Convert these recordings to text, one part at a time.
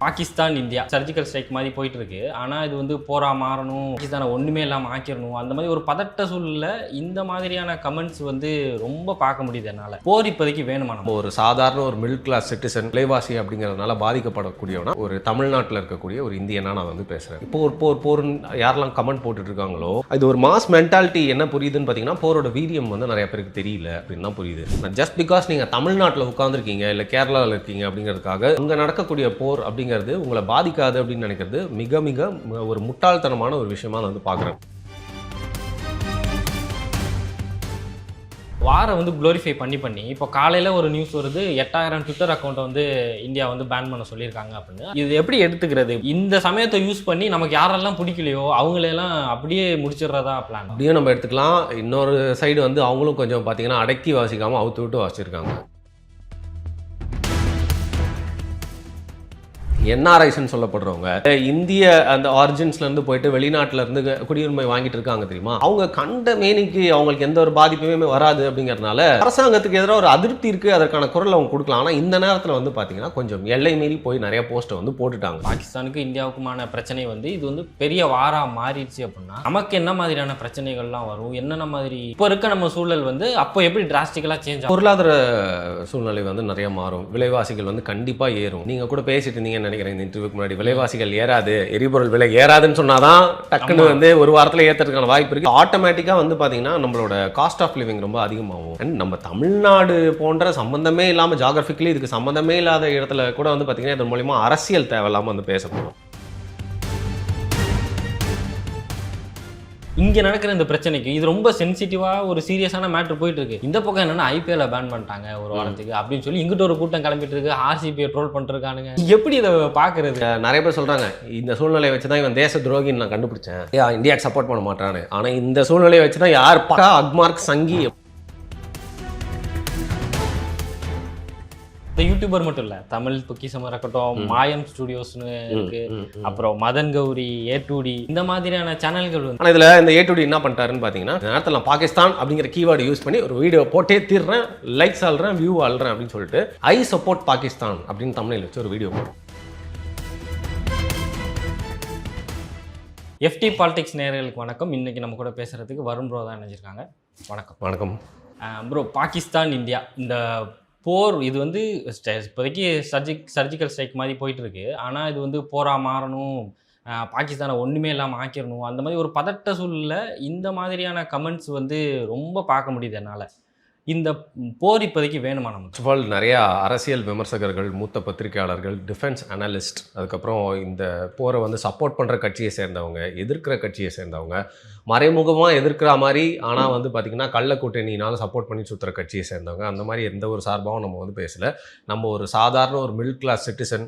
Pakistan India. Surgical strike மாதிரி போயிட்டு இருக்கு ஆனா இது வந்து போரா மாறணும் பாகிஸ்தானை ஒண்ணுமே இல்லாமல் ஆக்கிடணும் அந்த மாதிரி ஒரு பதட்ட சூழல்ல இந்த மாதிரியான கமெண்ட்ஸ் வந்து ரொம்ப பார்க்க முடியுது என்னால. போர் இப்போதைக்கு வேணுமா நம்ம? ஒரு சாதாரண ஒரு மிடில் கிளாஸ் சிட்டிசன் விலைவாசி அப்படிங்கிறதுனால பாதிக்கப்படக்கூடியவனா ஒரு தமிழ்நாட்டில் இருக்கக்கூடிய ஒரு இந்தியனா நான் வந்து பேசுறேன். இப்போ ஒரு போர் போர்னு யாரெல்லாம் கமெண்ட் போட்டுட்டு இருக்காங்களோ இது ஒரு மாஸ் மென்டாலிட்டி என்ன புரியுதுன்னு பார்த்தீங்கன்னா போரோட வீரியம் வந்து நிறைய பேருக்கு தெரியல அப்படின்னு தான் புரியுது. ஜஸ்ட் பிகாஸ் நீங்கள் தமிழ்நாட்டில் உட்காந்துருக்கீங்க இல்லை கேரளாவில் இருக்கீங்க அப்படிங்கிறதுக்காக அங்கே நடக்கக்கூடிய போர் அப்படிங்கிறது உங்களை பாதிக்காது அப்படின்னு நினைக்கிறது மிக மிக ஒரு முட்டாள்தனமான ஒரு விஷயமா நான் வந்து பார்க்குறேன். வாரை வந்து க்ளோரிஃபை பண்ணி பண்ணி இப்போ காலையில் ஒரு நியூஸ் வருது எட்டாயிரம் ட்விட்டர் அக்கௌண்ட்டை வந்து இந்தியா வந்து பேன் பண்ண சொல்லியிருக்காங்க அப்படின்னு. இது எப்படி எடுத்துக்கிறது? இந்த சமயத்தை யூஸ் பண்ணி நமக்கு யாரெல்லாம் பிடிக்கலையோ அவங்களையெல்லாம் அப்படியே முடிச்சிடுறதா பிளான் அப்படியும் நம்ம எடுத்துக்கலாம். இன்னொரு சைடு வந்து அவங்களும் கொஞ்சம் பார்த்தீங்கன்னா அடக்கி வாசிக்காமல் அவுத்து விட்டு வாசிச்சிருக்காங்க. என்ஆர்ஐஸ்ன்னு சொல்லப்படுறவங்க இந்திய அந்த ஆரிஜின்ஸ்ல இருந்து போயிட்டு வெளிநாட்டுல இருந்து குடியுரிமை வாங்கிட்டு இருக்காங்க தெரியுமா? அவங்க கண்ட மேனிக்கு அவங்களுக்கு எந்த ஒரு பாதிப்புமே வராது அப்படிங்கறதுனால அரசாங்கத்துக்கு எதிராக ஒரு அதிருப்தி இருக்கு அதற்கான குரல் அவங்க கொடுக்கலாம். ஆனா இந்த நேரத்துல வந்து பாத்தீங்கன்னா கொஞ்சம் எல்லை மீறி போய் நிறைய போஸ்ட்டை வந்து போட்டுட்டாங்க. பாகிஸ்தானுக்கு இந்தியாவுக்குமான பிரச்சனை வந்து இது வந்து பெரிய வாரா மாறிடுச்சு அப்படின்னா நமக்கு என்ன மாதிரியான பிரச்சனைகள்லாம் வரும்? என்னென்ன மாதிரி இப்போ இருக்க நம்ம சூழல் வந்து அப்போ எப்படி டிராஸ்டிக்கலாக சேஞ்ச் பொருளாதார சூழ்நிலை வந்து நிறைய மாறும். விலைவாசிகள் வந்து கண்டிப்பா ஏறும். நீங்க கூட பேசிட்டு இருந்தீங்கன்னு நினைக்கிறேன் இந்த இன்டர்வியூக்கு முன்னாடி. விலைவாசிகள் ஏறாது எரிபொருள் விலை ஏறாதுன்னு சொன்னாதான் டக்குன்னு. வந்து ஒரு வாரத்துல ஏத்துறதுக்கான வாய்ப்பு இருக்கு. ஆட்டோமேட்டிக்கா வந்து பாத்தீங்கன்னா நம்மளோட காஸ்ட் ஆஃப் லிவிங் ரொம்ப அதிகமாகும். And நம்ம தமிழ்நாடு போன்ற சம்பந்தமே இல்லாம ஜாகிரபிக்கலி இதுக்கு சம்பந்தமே இல்லாத இடத்துல கூட வந்து பாத்தீங்கன்னா இதன் மூலியமா அரசியல் தேவையில்லாம வந்து பேச இங்க நடக்கிற இந்த பிரச்சனைக்கு இது ரொம்ப சென்சிட்டிவா ஒரு சீரியஸான மேட்ரு போயிட்டு இருக்கு இந்த பக்கம் என்னன்னா ஐபிஎல் பேன் பண்ணிட்டாங்க ஒரு வாரத்துக்கு அப்படின்னு சொல்லி இங்கிட்ட ஒரு கூட்டம் கிளம்பிட்டு இருக்கு ஆர்சிபியை ட்ரோல் பண்ணிருக்கானுங்க எப்படி இதை பாக்குறது? அஹ் நிறைய பேர் சொல்றாங்க இந்த சூழ்நிலையை வச்சு தான் இவன் தேச துரோகின்னு நான் கண்டுபிடிச்சேன். இந்தியாவுக்கு சப்போர்ட் பண்ண மாட்டான்னு. ஆனா இந்த சூழ்நிலையை வச்சு தான் யார் பக்கா அக்மார்க் சங்கி இந்த யூடியூபர் மட்டும் இல்ல தமிழ் பொக்கிசமா இருக்கட்டும் மாயம் ஸ்டுடியோஸ்னு இருக்கு. அப்புறம் மதன் கௌரி ஏ இந்த மாதிரியான சேனல்கள் ஆனால் இதில் இந்த ஏ என்ன பண்ணிட்டாருன்னு பார்த்தீங்கன்னா நேரத்தில் நான் பாகிஸ்தான் அப்படிங்கிற கீவேர்டு யூஸ் பண்ணி ஒரு வீடியோ போட்டே தீர்றேன் லைக்ஸ் ஆள்றேன் வியூ ஆள்றேன் அப்படின்னு சொல்லிட்டு ஐ சப்போர்ட் பாகிஸ்தான் அப்படின்னு தமிழில் வச்சு ஒரு வீடியோ போடும் எஃப்டி பாலிடிக்ஸ் நேயர்களுக்கு வணக்கம். இன்னைக்கு நம்ம கூட பேசுறதுக்கு வருண் ப்ரோ தான் நினைச்சிருக்காங்க வணக்கம். வணக்கம். ப்ரோ பாகிஸ்தான் இந்தியா இந்த போர் இது வந்து ஸ்ட- இப்போதைக்கு சர்ஜிக் சர்ஜிக்கல் ஸ்ட்ரைக் மாதிரி போயிட்டுருக்கு. ஆனால் இது வந்து போராக மாறணும் பாகிஸ்தானை ஒன்றுமே இல்லாமல் ஆக்கிடணும் அந்த மாதிரி ஒரு பதட்ட சூழலில் இந்த மாதிரியான கமெண்ட்ஸ் வந்து ரொம்ப பார்க்க முடியுது என்னால். இந்த போர் இப்போதைக்கு வேணுமா நமக்கு? ஃபர்ஸ்ட் ஆல் நிறையா அரசியல் விமர்சகர்கள் மூத்த பத்திரிகையாளர்கள் டிஃபென்ஸ் அனலிஸ்ட் அதுக்கப்புறம் இந்த போரை வந்து சப்போர்ட் பண்ணுற கட்சியை சேர்ந்தவங்க எதிர்க்கிற கட்சியை சேர்ந்தவங்க மறைமுகமாக எதிர்க்கிற மாதிரி ஆனால் வந்து பார்த்திங்கன்னா கள்ள கூட்டணினால சப்போர்ட் பண்ணி சுற்றுற கட்சியை சேர்ந்தவங்க. அந்த மாதிரி எந்த ஒரு சார்பாகவும் நம்ம வந்து பேசலை. நம்ம ஒரு சாதாரண ஒரு மிடில் கிளாஸ் சிட்டிசன்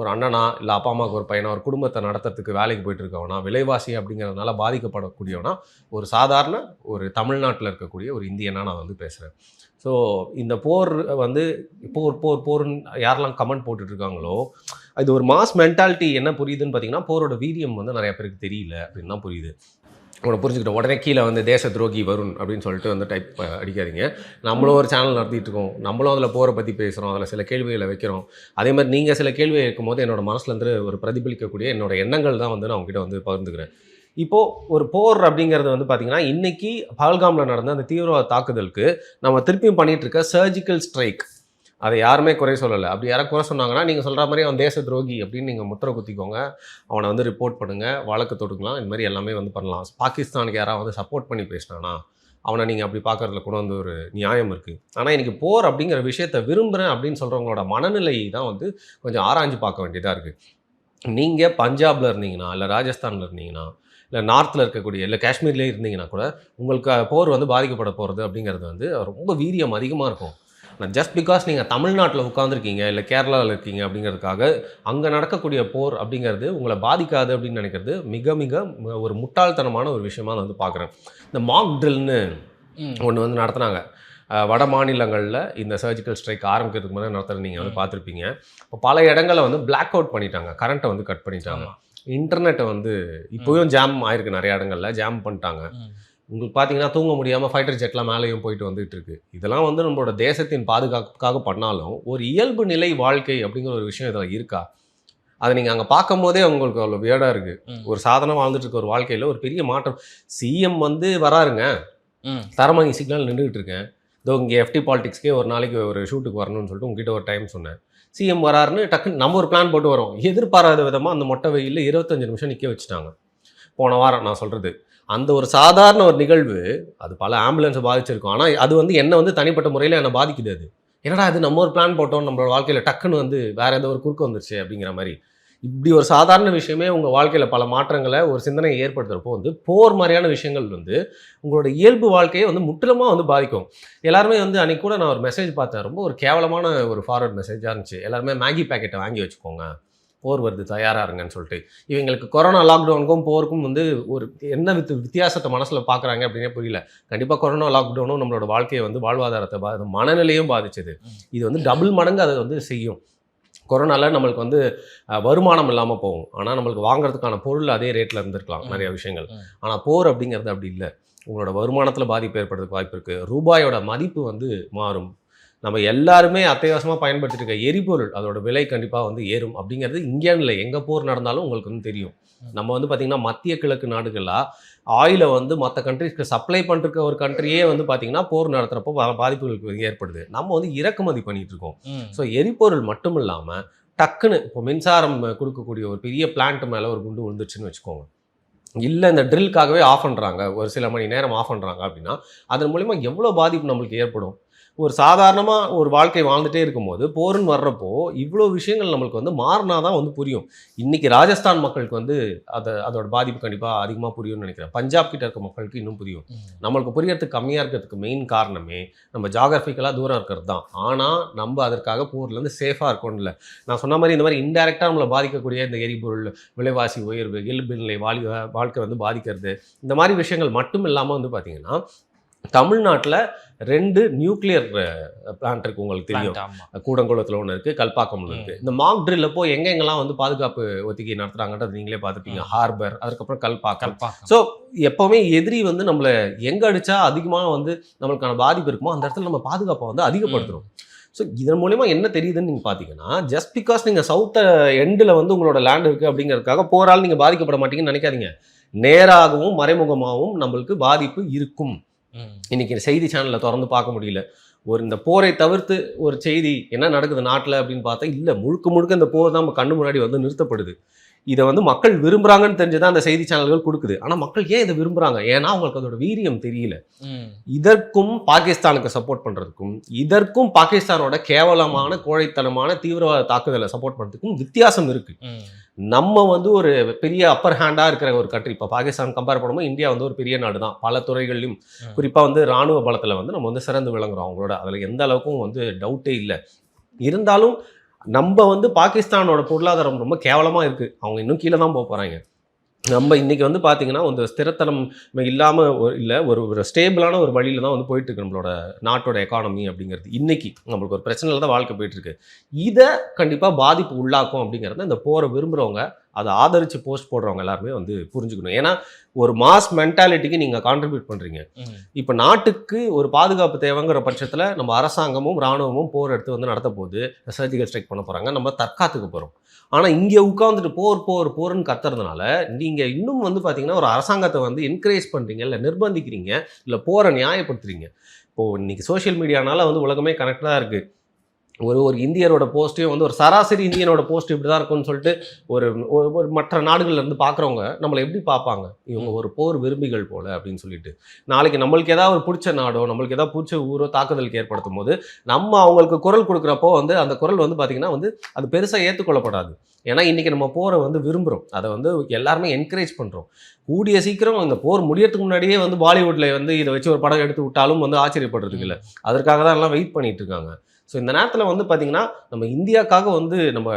ஒரு அண்ணனா இல்லை அப்பா அம்மாவுக்கு ஒரு பையனா ஒரு குடும்பத்தை நடத்துறதுக்கு வேலைக்கு போயிட்டு இருக்கவனா விலைவாசி அப்படிங்கிறதுனால பாதிக்கப்படக்கூடியவனா ஒரு சாதாரண ஒரு தமிழ்நாட்டில் இருக்கக்கூடிய ஒரு இந்தியனா நான் வந்து பேசுகிறேன் ஸோ இந்த போர் வந்து போர் போர் போர்னு யாரெல்லாம் கமெண்ட் போட்டுட்ருக்காங்களோ இது ஒரு மாஸ் மென்டாலிட்டி என்ன புரியுதுன்னு பார்த்தீங்கன்னா போரோட வீரியம் வந்து நிறைய பேருக்கு தெரியல அப்படின்னு தான் புரியுது. உங்களை புரிஞ்சுக்கிட்டோம் உடனே கீழே வந்து தேச துரோகி வருண் அப்படின்னு சொல்லிட்டு வந்து டைப் அடிக்காதீங்க. நம்மளும் ஒரு சேனல் நடத்திட்டு இருக்கோம். நம்மளும் அதில் போரை பற்றி பேசுகிறோம் அதில் சில கேள்விகளை வைக்கிறோம். அதே மாதிரி நீங்கள் சில கேள்வியை இருக்கும்போது என்னோட மனசுலேருந்து ஒரு பிரதிபலிக்கக்கூடிய என்னோட எண்ணங்கள் தான் வந்து நான் உங்ககிட்ட வந்து பகிர்ந்துக்கிறேன். இப்போது ஒரு போர் அப்படிங்கிறது வந்து பார்த்திங்கன்னா இன்றைக்கி பஹல்காமில் நடந்த அந்த தீவிரவாத தாக்குதலுக்கு நம்ம திருப்பியும் பண்ணிகிட்டு இருக்க சர்ஜிக்கல் ஸ்ட்ரைக் அதை யாருமே குறை சொல்லலை. அப்படி யாராவது குறை சொன்னாங்கன்னா நீங்கள் சொல்கிற மாதிரி அவன் தேச துரோகி அப்படின்னு நீங்கள் முத்திரை குத்திக்கோங்க. அவனை வந்து ரிப்போர்ட் பண்ணுங்கள் வழக்கு தொடுக்கலாம். இந்த மாதிரி எல்லாமே வந்து பண்ணலாம். பாகிஸ்தானுக்கு யாராவது வந்து சப்போர்ட் பண்ணி பேசினானா அவனை நீங்கள் அப்படி பார்க்கறதுல கூட வந்து ஒரு நியாயம் இருக்குது ஆனால் இன்றைக்கி போர் அப்படிங்கிற விஷயத்தை விரும்புகிறேன் அப்படின்னு சொல்கிறவங்களோட மனநிலை தான் வந்து கொஞ்சம் ஆராய்ஞ்சு பார்க்க வேண்டியதாக இருக்குது நீங்கள் பஞ்சாபில் இருந்தீங்கன்னா இல்லை ராஜஸ்தானில் இருந்தீங்கன்னா இல்லை நார்த்தில் இருக்கக்கூடிய இல்லை காஷ்மீர்லேயே இருந்தீங்கன்னா கூட உங்களுக்கு போர் வந்து பாதிக்கப்பட போகிறது அப்படிங்கிறது வந்து ரொம்ப வீரியம் அதிகமாக இருக்கும். நான் ஜஸ்ட் பிகாஸ் நீங்கள் தமிழ்நாட்டில் உட்காந்துருக்கீங்க இல்லை கேரளாவில் இருக்கீங்க அப்படிங்கிறதுக்காக அங்கே நடக்கக்கூடிய போர் அப்படிங்கிறது உங்களை பாதிக்காது அப்படின்னு நினைக்கிறது மிக மிக ஒரு முட்டாள்தனமான ஒரு விஷயமா நான் வந்து பார்க்குறேன். இந்த மாக் ட்ரில்னு ஒன்று வந்து நடத்துனாங்க. வட மாநிலங்களில் இந்த சர்ஜிக்கல் ஸ்ட்ரைக் ஆரம்பிக்கிறதுக்கு முன்னாடி நடத்துகிற நீங்கள் வந்து பார்த்துருப்பீங்க. இப்போ பல இடங்களை வந்து பிளாக் அவுட் பண்ணிட்டாங்க. கரண்ட்டை வந்து கட் பண்ணிட்டாங்க. இன்டர்நெட்டை வந்து இப்போயும் ஜாம் ஆயிருக்கு நிறைய இடங்கள்ல ஜாம் பண்ணிட்டாங்க. உங்களுக்கு பார்த்தீங்கன்னா தூங்க முடியாமல் ஃபைட்டர் ஜெட்லாம் மேலேயும் போயிட்டு வந்துட்டு இருக்கு இதெல்லாம் வந்து நம்மளோட தேசத்தின் பாதுகாப்புக்காக பண்ணாலும் ஒரு இயல்பு நிலை வாழ்க்கை அப்படிங்கிற ஒரு விஷயம் இதில் இருக்கா? அதை நீங்கள் அங்கே பார்க்கும் போதே உங்களுக்கு அவ்வளோ வியர்டாக இருக்குது. ஒரு சாதனம் வாழ்ந்துட்டு இருக்க ஒரு வாழ்க்கையில் ஒரு பெரிய மாற்றம். சிஎம் வந்து வராருங்க. தரமணி சிக்னல் நின்றுட்டு இருக்கேன் இதோ இங்கே எஃப்டி பாலிடிக்ஸ்க்கே ஒரு நாளைக்கு ஒரு ஷூட்டுக்கு வரணும்னு சொல்லிட்டு உங்ககிட்ட ஒரு டைம் சொன்னேன். சிஎம் வராருன்னு டக்குன்னு நம்ம ஒரு பிளான் போட்டு வரோம். எதிர்பாராத விதமாக அந்த மொட்டை வெயிலில் இருபத்தஞ்சு நிமிஷம் நிற்க வச்சுட்டாங்க. போன வாரம் நான் சொல்கிறது அந்த ஒரு சாதாரண ஒரு நிகழ்வு அது பல ஆம்புலன்ஸை பாதிச்சிருக்கும். ஆனால் அது வந்து என்ன வந்து தனிப்பட்ட முறையில் என்னை பாதிக்குது அது. என்னடா அது நம்ம ஒரு பிளான் போட்டோம் நம்மளோட வாழ்க்கையில் டக்குன்னு வந்து வேறு ஏதோ ஒரு குறுக்கு வந்துருச்சு அப்படிங்கிற மாதிரி. இப்படி ஒரு சாதாரண விஷயமே உங்கள் வாழ்க்கையில் பல மாற்றங்களை ஒரு சிந்தனையை ஏற்படுத்துகிறப்போ வந்து போர் மாதிரியான விஷயங்கள் வந்து உங்களோட இயல்பு வாழ்க்கையை வந்து முற்றிலுமாக வந்து பாதிக்கும். எல்லாருமே வந்து அன்றைக்கி கூட நான் ஒரு மெசேஜ் பார்த்தேன். ரொம்ப ஒரு கேவலமான ஒரு ஃபார்வர்ட் மெசேஜாக இருந்துச்சு. எல்லாருமே மேகி பேக்கெட்டை வாங்கி வச்சுக்கோங்க. போர் வருது தயாராக இருங்கன்னு சொல்லிட்டு. இவங்களுக்கு கொரோனா லாக்டவுனுக்கும் போருக்கும் வந்து ஒரு என்ன வித் வித்தியாசத்தை மனசில் பார்க்குறாங்க அப்படின்னே புரியல. கண்டிப்பாக கொரோனா லாக்டவுனும் நம்மளோட வாழ்க்கையை வந்து வாழ்வாதாரத்தை பாதி மனநிலையும் பாதிச்சது. இது வந்து டபுள் மடங்கு அதை வந்து செய்யும். கொரோனால நம்மளுக்கு வந்து வருமானம் இல்லாமல் போகும். ஆனால் நம்மளுக்கு வாங்குறதுக்கான பொருள் அதே ரேட்டில் இருந்திருக்கலாம். நிறைய விஷயங்கள். ஆனால் போர் அப்படிங்கிறது அப்படி இல்லை. உங்களோட வருமானத்தில் பாதிப்பு ஏற்படுறதுக்கு வாய்ப்பு இருக்குது ரூபாயோட மதிப்பு வந்து மாறும். நம்ம எல்லாருமே அத்தியாவசியமாக பயன்படுத்திட்டு இருக்க எரிபொருள் அதோட விலை கண்டிப்பாக வந்து ஏறும் அப்படிங்கிறது இங்கேன்னு இல்லை. எங்கே போர் நடந்தாலும் உங்களுக்கு வந்து தெரியும். நம்ம வந்து பார்த்திங்கன்னா மத்திய கிழக்கு நாடுகளாக ஆயிலை வந்து மற்ற கண்ட்ரிஸ்க்கு சப்ளை பண்ணிருக்க ஒரு கண்ட்ரியே வந்து பார்த்திங்கன்னா போர் நடத்துகிறப்போ பல பாதிப்புகளுக்கு ஏற்படுது. நம்ம வந்து இறக்குமதி பண்ணிட்டு இருக்கோம். ம். ஸோ எரிபொருள் மட்டும் இல்லாமல் டக்குன்னு இப்போ மின்சாரம் கொடுக்கக்கூடிய ஒரு பெரிய பிளான்ட் மேலே ஒரு குண்டு விழுந்துச்சுன்னு வச்சுக்கோங்க. இல்லை இந்த ட்ரில்காகவே ஆஃப் பண்ணுறாங்க ஒரு சில மணி நேரம் ஆஃப் பண்ணுறாங்க அப்படின்னா அதன் மூலிமா எவ்வளோ பாதிப்பு நம்மளுக்கு ஏற்படும்? ஒரு சாதாரணமாக ஒரு வாழ்க்கை வாழ்ந்துட்டே இருக்கும்போது போருன்னு வர்றப்போ இவ்வளோ விஷயங்கள் நம்மளுக்கு வந்து மாறினா தான் வந்து புரியும். இன்னைக்கு ராஜஸ்தான் மக்களுக்கு வந்து அதை அதோட பாதிப்பு கண்டிப்பாக அதிகமாக புரியும்னு நினைக்கிறேன். பஞ்சாப் கிட்ட இருக்க மக்களுக்கு இன்னும் புரியும். நம்மளுக்கு புரியறதுக்கு கம்மியாக இருக்கிறதுக்கு மெயின் காரணமே நம்ம ஜாகிரபிக்கலாக தூரம் இருக்கிறது தான் ஆனால் நம்ம அதற்காக போர்லேருந்து சேஃபாக இருக்கணும் இல்லை. நான் சொன்ன மாதிரி இந்த மாதிரி இன்டெரக்டாக நம்மளை பாதிக்கக்கூடிய இந்த எரிபொருள் விலைவாசி உயர்வு இயல்பு நிலை வாழ்க்கை வந்து பாதிக்கிறது இந்த மாதிரி விஷயங்கள் மட்டும் இல்லாமல் வந்து பார்த்தீங்கன்னா தமிழ்நாட்டில் ரெண்டு நியூக்ளியர் பிளான்ட் இருக்கு உங்களுக்கு தெரியும். கூடங்குளத்தில் ஒன்று இருக்குது கல்பாக்கம்ல இருக்குது இந்த மாக் ட்ரில் அப்போ எங்கெங்கெல்லாம் வந்து பாதுகாப்பு ஒத்திகை நடத்துகிறாங்கன்றது நீங்களே பார்த்துப்பீங்க. ஹார்பர் அதுக்கப்புறம் கல்பாக்கம். கல்பாக்கம். ஸோ எப்போவுமே எதிரி வந்து நம்மளை எங்கே அடித்தா அதிகமாக வந்து நம்மளுக்கான பாதிப்பு இருக்குமோ அந்த இடத்துல நம்ம பாதுகாப்பை வந்து அதிகப்படுத்துறோம். ஸோ இதன் மூலயமா என்ன தெரியுதுன்னு நீங்கள் பார்த்தீங்கன்னா ஜஸ்ட் பிகாஸ் நீங்கள் சவுத்த எண்டில் வந்து உங்களோட லேண்ட் இருக்குது அப்படிங்கிறதுக்காக போரால் நீங்கள் பாதிக்கப்பட மாட்டீங்கன்னு நினைக்காதீங்க. நேராகவும் மறைமுகமாகவும் நம்மளுக்கு பாதிப்பு இருக்கும். ம். இன்னைக்கு செய்தி சேனலில் திறந்து பார்க்க முடியல ஒரு இந்த போரை தவிர்த்து ஒரு செய்தி என்ன நடக்குது நாட்டில் அப்படின்னு பார்த்தா இல்லை முழுக்க முழுக்க இந்த போர் தான் நம்ம கண்ணு முன்னாடி வந்து நிறுத்தப்படுது இதை வந்து மக்கள் விரும்புகிறாங்கன்னு தெரிஞ்சு தான் அந்த செய்தி சேனல்கள் கொடுக்குது ஆனால் மக்கள் ஏன் இதை விரும்புகிறாங்க ஏன்னா அவங்களுக்கு அதோட வீரியம் தெரியல. இதற்கும் பாகிஸ்தானுக்கு சப்போர்ட் பண்ணுறதுக்கும் இதற்கும் பாகிஸ்தானோட கேவலமான கோழைத்தனமான தீவிரவாத தாக்குதலை சப்போர்ட் பண்ணுறதுக்கும் வித்தியாசம் இருக்குது. நம்ம வந்து ஒரு பெரிய அப்பர் ஹேண்டாக இருக்கிற ஒரு கண்ட்ரி இப்போ பாகிஸ்தான் கம்பேர் பண்ணும்போது இந்தியா வந்து ஒரு பெரிய நாடு தான். பல துறைகள்லையும். ம். குறிப்பாக வந்து ராணுவ பலத்தில் வந்து நம்ம வந்து சிறந்து விளங்குறோம் அவங்களோட. அதில் எந்த அளவுக்கும் வந்து டவுட்டே இல்லை. இருந்தாலும் நம்ம வந்து பாகிஸ்தானோட பொருளாதாரம் ரொம்ப கேவலமாக இருக்குது அவங்க இன்னும் கீழே தான் போக போகிறாங்க நம்ம இன்றைக்கி வந்து பார்த்திங்கன்னா ஒரு ஸ்திரத்தனம் இல்லாமல் ஒரு இல்லை ஒரு ஒரு ஸ்டேபிளான ஒரு வழியில தான் வந்து போயிட்டுருக்கு நம்மளோட நாட்டோட எக்கானமி அப்படிங்கிறது. இன்றைக்கி நம்மளுக்கு ஒரு பிரச்சனையில் தான் வாழ்க்கை போயிட்டுருக்கு இதை கண்டிப்பாக பாதிப்பு உள்ளாக்கும் அப்படிங்கிறத இந்த போகிற விரும்புகிறவங்க அதை ஆதரித்து போஸ்ட் போடுறவங்க எல்லாருமே வந்து புரிஞ்சுக்கணும். ஏன்னா ஒரு மாஸ் மென்டாலிட்டிக்கு நீங்கள் கான்ட்ரிபியூட் பண்ணுறீங்க. இப்போ நாட்டுக்கு ஒரு பாதுகாப்பு தேவைங்கிற பட்சத்தில் நம்ம அரசாங்கமும் ராணுவமும் போர் எடுத்து வந்து நடத்த போகுது சர்ஜிக்கல் ஸ்ட்ரைக் பண்ண போகிறாங்க நம்ம தற்காத்துக்கு போகிறோம் ஆனால் இங்கே உட்காந்துட்டு போர் போர் போர்னு கத்துறதுனால நீங்கள் இன்னும் வந்து பார்த்தீங்கன்னா ஒரு அரசாங்கத்தை வந்து என்கரேஜ் பண்ணுறீங்க இல்லை நிர்பந்திக்கிறீங்க இல்லை போரை நியாயப்படுத்துறீங்க. இப்போது இன்னைக்கு சோஷியல் மீடியானால வந்து உலகமே கனெக்டாக இருக்குது ஒரு ஒரு இந்தியரோட போஸ்ட்டையும் வந்து ஒரு சராசரி இந்தியனோட போஸ்ட் இப்படி தான் இருக்கும்னு சொல்லிட்டு ஒரு ஒரு- மற்ற நாடுகள்ல இருந்து பார்க்குறவங்க நம்மளை எப்படி பார்ப்பாங்க இவங்க ஒரு போர் விரும்பிகள் போல அப்படின்னு சொல்லிட்டு. நாளைக்கு நம்மளுக்கு ஏதாவது ஒரு பிடிச்ச நாடோ நம்மளுக்கு ஏதாவது பிடிச்ச ஊரோ தாக்குதலுக்கு ஏற்படுத்தும் போது நம்ம அவங்களுக்கு குரல் கொடுக்குறப்போ வந்து அந்த குரல் வந்து பார்த்திங்கன்னா வந்து அது பெருசாக ஏற்றுக்கொள்ளப்படாது ஏன்னா இன்றைக்கி நம்ம போரை வந்து விரும்புகிறோம் அதை வந்து எல்லாருமே என்கரேஜ் பண்ணுறோம் கூடிய சீக்கிரம் இந்த போர் முடியறதுக்கு முன்னாடியே வந்து பாலிவுட்டில் வந்து இதை வச்சு ஒரு படம் எடுத்து விட்டாலும் வந்து ஆச்சரியப்படுறதுக்கு இல்லை. அதற்காக தான் எல்லாம் வெயிட் பண்ணிட்டு இருக்காங்க. ஸோ இந்த நேரத்தில் வந்து பார்த்திங்கன்னா நம்ம இந்தியாக்காக வந்து நம்ம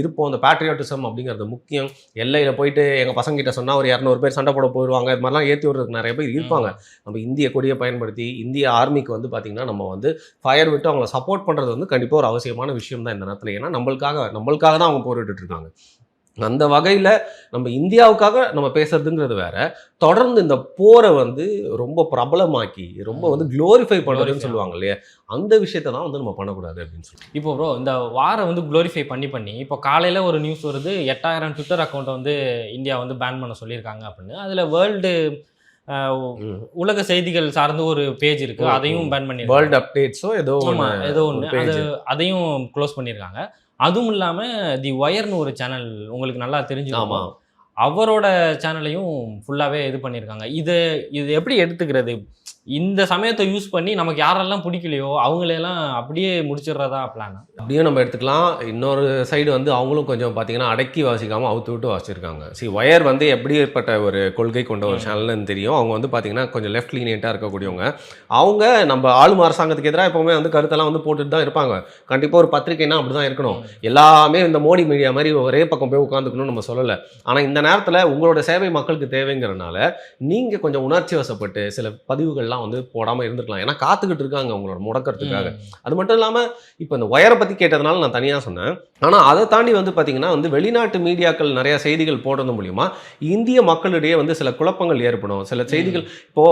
இருப்போம். இந்த பேட்ரியாட்டிசம் அப்படிங்கிறது முக்கியம். எல்லையில் போயிட்டு எங்கள் பசங்கிட்ட சொன்னால் ஒரு இரநூறு பேர் சண்டை போட போயிடுவாங்க இது மாதிரிலாம் ஏற்றி விடுறதுக்கு நிறைய பேர் இருப்பாங்க. நம்ம இந்திய கொடியை பயன்படுத்தி இந்திய ஆர்மிக்கு வந்து பார்த்திங்கன்னா நம்ம வந்து ஃபயர் விட்டு அவங்கள சப்போர்ட் பண்ணுறது வந்து கண்டிப்பாக ஒரு அவசியமான விஷயம் தான் இந்த நேரத்தில். ஏன்னா நம்மளுக்காக நம்மளுக்காக தான் அவங்க போரிட்டு இருக்காங்க. அந்த வகையில் நம்ம இந்தியாவுக்காக நம்ம பேசுறதுங்கிறது வேற. தொடர்ந்து இந்த போரை வந்து ரொம்ப பிரபலமாக்கி ரொம்ப வந்து க்ளோரிஃபை பண்ணுறதுன்னு. சொல்லுவாங்க இல்லையா? அந்த விஷயத்தை தான் வந்து நம்ம பண்ணக்கூடாது அப்படின்னு சொல்லி. இப்போ ப்ரோ இந்த வாரை வந்து க்ளோரிஃபை பண்ணி பண்ணி இப்போ காலையில் ஒரு நியூஸ் வருது எட்டாயிரம் ட்விட்டர் அக்கௌண்ட்டை வந்து இந்தியா வந்து பேன் பண்ண சொல்லியிருக்காங்க அப்படின்னு. அதில் வேர்ல்டு உலக செய்திகள் சார்ந்து ஒரு பேஜ் இருக்கு அதையும். பேன் பண்ணி வேர்ல்டு அப்டேட்ஸோ ஏதோ ஏதோ ஒன்று அதையும் க்ளோஸ் பண்ணியிருக்காங்க. அதுவும் இல்லாமல் தி ஒயர்னு ஒரு சேனல் உங்களுக்கு நல்லா ஆமா. தெரிஞ்சுக்கணும் அவரோட சேனலையும் ஃபுல்லாகவே இது பண்ணியிருக்காங்க இது இது எப்படி எடுத்துக்கிறது? இந்த சமயத்தை யூஸ் பண்ணி நமக்கு யாரெல்லாம் பிடிக்கலையோ அவங்களையெல்லாம் அப்படியே முடிச்சிடுறதா பிளான் அப்படியும் நம்ம எடுத்துக்கலாம். இன்னொரு சைடு வந்து அவங்களும் கொஞ்சம் பார்த்தீங்கன்னா அடக்கி வாசிக்காமல் அவுத்து விட்டு வாசிச்சிருக்காங்க. சி ஒயர் வந்து எப்படி ஏற்பட்ட ஒரு கொள்கை கொண்ட ஒரு. சேனல்னு தெரியும். அவங்க வந்து பார்த்தீங்கன்னா கொஞ்சம் லெஃப்ட் லீனியண்ட்டாக இருக்கக்கூடியவங்க. அவங்க நம்ம ஆளும் அரசாங்கத்துக்கு எதிராக எப்பவுமே வந்து கருத்தெல்லாம் வந்து போட்டுட்டு தான் இருப்பாங்க. கண்டிப்பாக ஒரு பத்திரிக்கைனா அப்படி தான் இருக்கணும். எல்லாமே இந்த மோடி மீடியா மாதிரி ஒரே பக்கம் போய் உட்காந்துக்கணும்னு நம்ம சொல்லலை. ஆனால் இந்த நேரத்தில் உங்களோட சேவை மக்களுக்கு தேவைங்கிறனால நீங்கள் கொஞ்சம் உணர்ச்சி வசப்பட்டு சில பதிவுகள்லாம் வந்து போடாமல் இருந்திருக்கலாம். ஏன்னா காத்துக்கிட்டு இருக்காங்க உங்களோட முடக்கிறதுக்காக. அது மட்டும் இல்லாமல் இப்போ இந்த ஒயரை பற்றி கேட்டதுனால நான் தனியாக சொன்னேன். ஆனால் அதை தாண்டி வந்து பார்த்தீங்கன்னா வந்து வெளிநாட்டு மீடியாக்கள் நிறைய செய்திகள் போடுறது மூலிமா இந்திய மக்களிடையே வந்து சில குழப்பங்கள் ஏற்படும். சில செய்திகள் இப்போ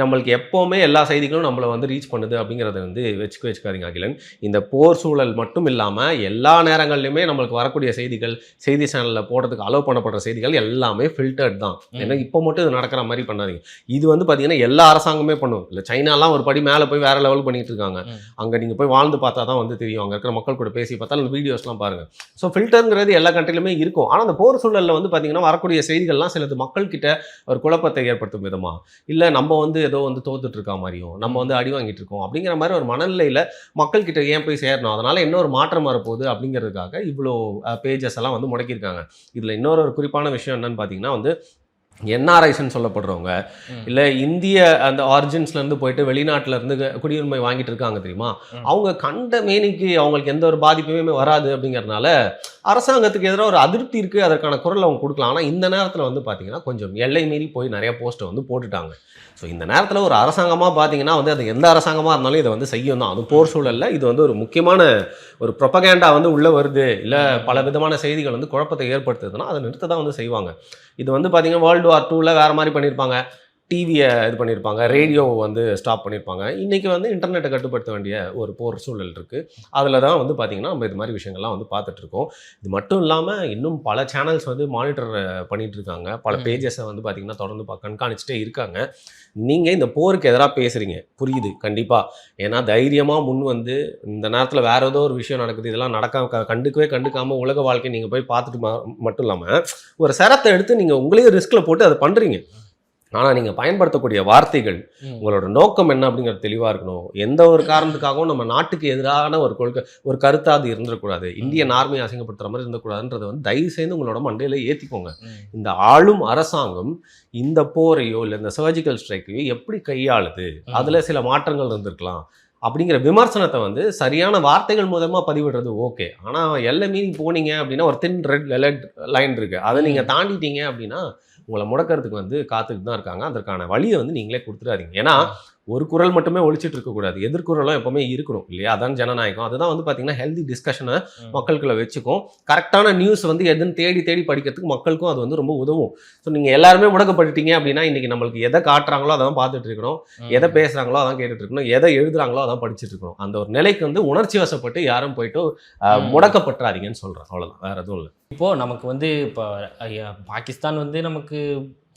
நம்மளுக்கு எப்போவுமே எல்லா செய்திகளும் நம்மளை வந்து ரீச் பண்ணுது அப்படிங்கிறத வந்து வச்சுக்க வச்சுக்காதீங்க அகிலன். இந்த போர் சூழல் மட்டும் இல்லாமல் எல்லா நேரங்கள்லையுமே நம்மளுக்கு வரக்கூடிய செய்திகள் செய்தி சேனலில் போடுறதுக்கு அலோவ் பண்ணப்படுற செய்திகள் எல்லாமே ஃபில்டர்ட் தான். ஏன்னா இப்போ மட்டும் இது நடக்கிற மாதிரி பண்ணாதீங்க. இது வந்து பார்த்தீங்கன்னா எல்லா அரசாங்கமே பண்ணும். இல்லை சைனாலாம் ஒரு படி மேலே போய் வேற லெவல் பண்ணிட்டு இருக்காங்க. அங்கே நீங்கள் போய் வாழ்ந்து பார்த்தா தான் வந்து தெரியும். அங்கே இருக்கிற மக்கள் கூட பேசி பார்த்தா அந்த வீடியோஸ்லாம் பாருங்கள் ஸோ ஃபில்டருங்கிறது எல்லா கண்ட்ரிலுமே இருக்கும். ஆனால் அந்த போர் சூழலில் வந்து பார்த்தீங்கன்னா வரக்கூடிய செய்திகள்லாம் சிலது மக்கள்கிட்ட ஒரு குழப்பத்தை ஏற்படுத்தும் விதமா. இல்லை நம்ம வந்து ஏதோ வந்து தோத்துட்டு இருக்கா மாதிரியும் நம்ம வந்து அடி வாங்கிட்டு இருக்கோம் அப்படிங்கிற மாதிரி ஒரு மனநிலையில் மக்கள்கிட்ட ஏன் போய் சேரணும்? அதனால் இன்னொரு மாற்றம் வரப்போகுது அப்படிங்கிறதுக்காக இவ்வளோ பேஜஸ் எல்லாம் வந்து முடக்கியிருக்காங்க. இதில் இன்னொரு ஒரு குறிப்பான விஷயம் என்னன்னு பார்த்தீங்கன்னா வந்து என்ஆர்ஐஸ்ன்னு சொல்லப்படுறவங்க. இல்லை இந்திய அந்த ஆரிஜின்ஸ்ல இருந்து போயிட்டு வெளிநாட்டுல இருந்து குடியுரிமை வாங்கிட்டு இருக்காங்க தெரியுமா. அவங்க கண்ட மேனிக்கு அவங்களுக்கு எந்த ஒரு பாதிப்புமே வராது அப்படிங்கறதுனால அரசாங்கத்துக்கு எதிராக ஒரு அதிருப்தி இருக்கு அதற்கான குரல் அவங்க கொடுக்கலாம் ஆனால் இந்த நேரத்தில் வந்து பார்த்தீங்கன்னா கொஞ்சம் எல்லை மீறி போய் நிறைய போஸ்ட்டை வந்து போட்டுட்டாங்க. ஸோ இந்த நேரத்தில் ஒரு அரசாங்கமாக பார்த்தீங்கன்னா வந்து அது எந்த அரசாங்கமாக இருந்தாலும் இதை வந்து செய்யும் தான் அது போர் சூழலில் இது வந்து ஒரு முக்கியமான ஒரு ப்ரொபகேண்டா வந்து உள்ளே வருது இல்லை பல விதமான செய்திகள் வந்து குழப்பத்தை ஏற்படுத்துதுன்னா அதை நிறுத்த தான் வந்து செய்வாங்க. இது வந்து பார்த்தீங்கன்னா வேர்ல்டு வார் டூவில் வேறு மாதிரி பண்ணியிருப்பாங்க டிவியை இது பண்ணியிருப்பாங்க ரேடியோவை வந்து ஸ்டாப் பண்ணியிருப்பாங்க. இன்றைக்கி வந்து இன்டர்நெட்டை கட்டுப்படுத்த வேண்டிய ஒரு போர் சூழல் இருக்குது அதில் தான் வந்து பார்த்திங்கன்னா நம்ம இது மாதிரி விஷயங்கள்லாம் வந்து பார்த்துட்டு இருக்கோம். இது மட்டும் இல்லாமல் இன்னும் பல சேனல்ஸ் வந்து மானிட்டர் பண்ணிட்டு இருக்காங்க. பல. பேஜஸை வந்து பார்த்திங்கன்னா தொடர்ந்து பா- கண்காணிச்சுட்டே இருக்காங்க. நீங்கள் இந்த போருக்கு எதிராக பேசுகிறீங்க புரியுது கண்டிப்பாக ஏன்னா தைரியமாக முன் வந்து இந்த நேரத்தில் வேற ஏதோ ஒரு விஷயம் நடக்குது. இதெல்லாம் நடக்காம கண்டுக்கவே கண்டுக்காமல் உலக வாழ்க்கை நீங்கள் போய் பார்த்துட்டு ம- மட்டும் இல்லாமல் ஒரு சரத்தை எடுத்து நீங்கள் உங்களையும் ரிஸ்கில் போட்டு அதை பண்ணுறீங்க ஆனால் நீங்கள் பயன்படுத்தக்கூடிய வார்த்தைகள். உங்களோட நோக்கம் என்ன அப்படிங்கிறது தெளிவாக இருக்கணும். எந்த ஒரு காரணத்துக்காகவும் நம்ம நாட்டுக்கு எதிரான ஒரு கொள்கை ஒரு கருத்தாக அது இருந்துடக்கூடாது இந்தியன் ஆர்மியை அசிங்கப்படுத்துற மாதிரி இருந்தக்கூடாதுன்றதை வந்து தயவு செய்து உங்களோட மண்டையில் ஏற்றிக்கோங்க. இந்த ஆளும் அரசாங்கம் இந்த போரையோ இல்லை இந்த சர்ஜிக்கல் ஸ்ட்ரைக்கையோ எப்படி கையாளுது. அதில் சில மாற்றங்கள் இருந்திருக்கலாம். அப்படிங்கிற விமர்சனத்தை வந்து சரியான வார்த்தைகள் மூலமாக பதிவிடுறது ஓகே. ஆனால் எல்லை மீறி போனீங்க அப்படின்னா ஒரு தின் ரெட் லைன் இருக்குது அதை நீங்கள் தாண்டிட்டீங்க அப்படின்னா உங்களை முடக்கிறதுக்கு வந்து காத்துக்கிட்டு தான் இருக்காங்க. அதற்கான வழியை வந்து நீங்களே கொடுத்துடாதீங்க. ஏன்னா ஒரு குரல் மட்டுமே ஒழிச்சிட்டு இருக்கக்கூடாது எதிர்குரலும் எப்பவுமே இருக்கணும் இல்லையா? அதான் ஜனநாயகம். அதுதான் வந்து பார்த்தீங்கன்னா ஹெல்தி டிஸ்கஷனை. மக்களுக்குள்ள வச்சுக்கும். கரெக்டான நியூஸ் வந்து எதுன்னு தேடி தேடி படிக்கிறதுக்கு மக்களுக்கும் அது வந்து ரொம்ப உதவும். ஸோ நீங்கள் எல்லாருமே முடக்கப்பட்டுட்டீங்க அப்படின்னா இன்னைக்கு நம்மளுக்கு எதை காட்டுறாங்களோ அதான் பார்த்துட்டு இருக்கணும். எதை பேசுறாங்களோ அதான் கேட்டுட்டு இருக்கணும். எதை எழுதுறாங்களோ அதான் படிச்சுட்டு இருக்கணும். அந்த ஒரு நிலைக்கு வந்து உணர்ச்சி வசப்பட்டு யாரும் போயிட்டு. முடக்கப்பட்டுறாதீங்கன்னு சொல்றேன். அவ்வளவுதான். வேற எதுவும் இல்லை. இப்போ நமக்கு வந்து இப்போ பாகிஸ்தான் வந்து நமக்கு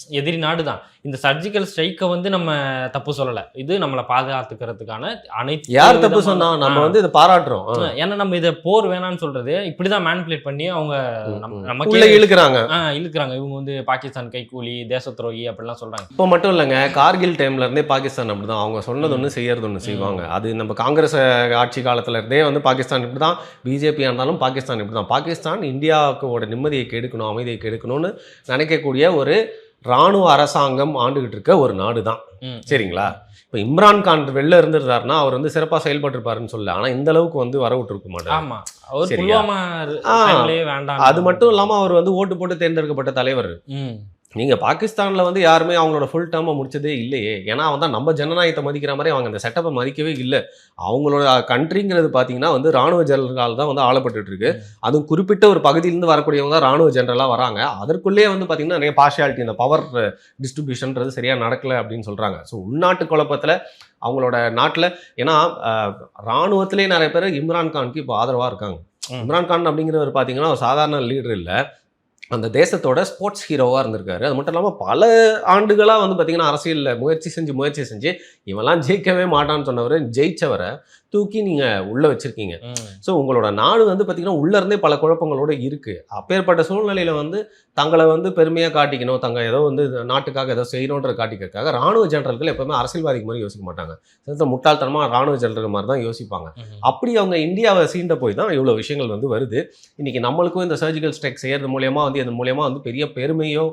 எதிரி நாடு தான் இந்த சர்ஜிக்கல் ஸ்ட்ரைக்கை வந்து நம்ம தப்பு சொல்லலை. இது நம்மளை பாதுகாத்துக்கிறதுக்கான அனைத்து யார் தப்பு சொன்னா நம்ம. வந்து இதை பாராட்டுறோம். ஏன்னா நம்ம இதை போர் வேணாம்னு சொல்றது இப்படிதான் மேனிபுலேட் பண்ணி அவங்க நம்ம- ம். நமக்கே உள்ள இழுக்கிறாங்க. ஆ இழுக்கிறாங்க. இவங்க வந்து பாகிஸ்தான் கைக்கூலி தேச துரோகி அப்படிலாம் சொல்றாங்க. இப்போ மட்டும் இல்லைங்க கார்கில் டைம்ல இருந்தே பாகிஸ்தான் அப்படிதான். அவங்க சொன்னது ஒன்று செய்யறது ஒன்று செய்வாங்க. அது நம்ம காங்கிரஸ் ஆட்சி காலத்துல இருந்தே வந்து பாகிஸ்தான் இப்படி தான் பிஜேபியாக இருந்தாலும் பாகிஸ்தான் இப்படி தான் பாகிஸ்தான் இந்தியாவுக்கோட நிம்மதியை கெடுக்கணும் அமைதியை கெடுக்கணும்னு நினைக்கக்கூடிய ஒரு இராணுவ அரசாங்கம் ஆண்டுகிட்டு இருக்க ஒரு நாடு தான். சரிங்களா? இப்போ இம்ரான் கான் வெளில இருந்திருந்தாருன்னா அவர் வந்து சிறப்பாக செயல்பட்டிருப்பாருன்னு சொல்ல ஆனால் இந்த அளவுக்கு வந்து வர விட்டுருக்க மாட்டார். அது மட்டும் இல்லாமல் அவர் வந்து ஓட்டு போட்டு தேர்ந்தெடுக்கப்பட்ட தலைவர். நீங்கள் பாகிஸ்தானில் வந்து யாருமே அவங்களோட ஃபுல் டேர்மை முடிச்சதே இல்லையே. ஏன்னா அவன் தான் நம்ம ஜனநாயகத்தை மதிக்கிற மாதிரி அவங்க அந்த செட்டப்பை மதிக்கவே இல்லை. அவங்களோட கண்ட்ரிங்கிறது பார்த்தீங்கன்னா வந்து ராணுவ ஜெனரலால் தான் வந்து ஆளப்பட்டுட்டு இருக்கு அதுவும் குறிப்பிட்ட ஒரு பகுதியிலேருந்து வரக்கூடியவங்க தான் ராணுவ ஜெனரலாக வராங்க. அதற்குள்ளேயே வந்து பார்த்தீங்கன்னா நிறைய பார்ஷியாலிட்டி இந்த பவர் டிஸ்ட்ரிபியூஷன்றது சரியாக நடக்கல அப்படின்னு சொல்கிறாங்க ஸோ உள்நாட்டு குழப்பத்தில் அவங்களோட நாட்டில் ஏன்னா ராணுவத்திலே நிறைய பேர் இம்ரான் கானுக்கு இப்போ ஆதரவாக இருக்காங்க. இம்ரான் கான் அப்படிங்கிறவர் பார்த்தீங்கன்னா ஒரு சாதாரண லீடர் இல்லை. அந்த தேசத்தோட ஸ்போர்ட்ஸ் ஹீரோவாக இருந்திருக்காரு. அது மட்டும் இல்லாமல் பல ஆண்டுகளாக வந்து பார்த்திங்கன்னா அரசியலில் முயற்சி செஞ்சு முயற்சி செஞ்சு இவன்லாம் ஜெயிக்கவே மாட்டான்னு சொன்னவர் ஜெயிச்சவரை தூக்கி நீங்கள் உள்ளே வச்சிருக்கீங்க. ஸோ உங்களோட நாடு வந்து பார்த்தீங்கன்னா உள்ள இருந்தே பல குழப்பங்களோட இருக்குது அப்பேற்பட்ட சூழ்நிலையில் வந்து தங்களை வந்து பெருமையாக காட்டிக்கணும் தங்க ஏதோ வந்து நாட்டுக்காக ஏதோ செய்யணுன்ற காட்டிக்கிறதுக்காக ராணுவ ஜெனரல்கள் எப்பவுமே அரசியல்வாதிக்கு மாதிரி யோசிக்க மாட்டாங்க. சில முட்டாள்தனமாக ராணுவ ஜெனரல் மாதிரி தான் யோசிப்பாங்க. அப்படி அவங்க இந்தியாவை சீண்ட போய் தான் இவ்வளோ விஷயங்கள் வந்து வருது. இன்னைக்கு நம்மளுக்கும் இந்த சர்ஜிக்கல் ஸ்ட்ரைக் செய்யறது மூலியமா வந்து இது மூலியமா வந்து பெரிய பெருமையோ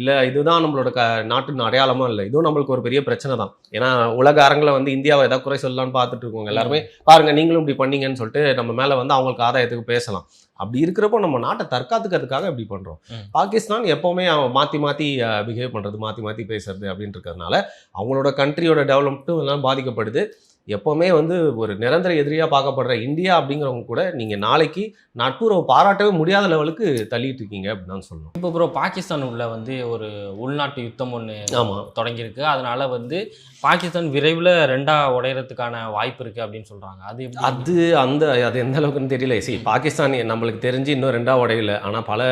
இல்லை இதுதான் நம்மளோட க நாட்டின் அடையாளமா இல்லை. இதுவும் நம்மளுக்கு ஒரு பெரிய பிரச்சனை தான். ஏன்னா உலக அரங்கில் வந்து இந்தியாவை ஏதாவது குறை சொல்லலாம்னு பார்த்துட்டு இருக்கோங்க எல்லாருமே பாருங்க நீங்களும் இப்படி பண்ணீங்கன்னு சொல்லிட்டு நம்ம மேலே வந்து அவங்களுக்கு ஆதாயத்துக்கு பேசலாம். அப்படி இருக்கிறப்போ நம்ம நாட்டை தற்காத்துக்கிறதுக்காக இப்படி பண்ணுறோம். பாகிஸ்தான் எப்போவுமே அவன் மாற்றி மாற்றி பிஹேவ் பண்ணுறது மாற்றி மாற்றி பேசுறது அப்படின்னு இருக்கிறதுனால அவங்களோட கண்ட்ரியோட டெவலப்மெண்ட்டும் எல்லாம் பாதிக்கப்படுது. எப்போவுமே வந்து ஒரு நிரந்தர எதிரியாக பார்க்கப்படுற இந்தியா அப்படிங்கிறவங்க கூட நீங்கள் நாளைக்கு நட்புறவு பாராட்டவே முடியாத லெவலுக்கு தள்ளிட்டு இருக்கீங்க அப்படின்னு தான் சொல்லணும். இப்போ ப்ரோ பாகிஸ்தான் உள்ள வந்து ஒரு உள்நாட்டு யுத்தம் ஒன்று ஆமாம் தொடங்கியிருக்கு. அதனால வந்து பாகிஸ்தான் விரைவில் ரெண்டா உடையறதுக்கான வாய்ப்பு இருக்கு அப்படின்னு சொல்றாங்க. அது அது அந்த அது எந்த அளவுக்குன்னு தெரியல. சி பாகிஸ்தான் நம்மளுக்கு தெரிஞ்சு இன்னும் ரெண்டா உடையில. ஆனால் பல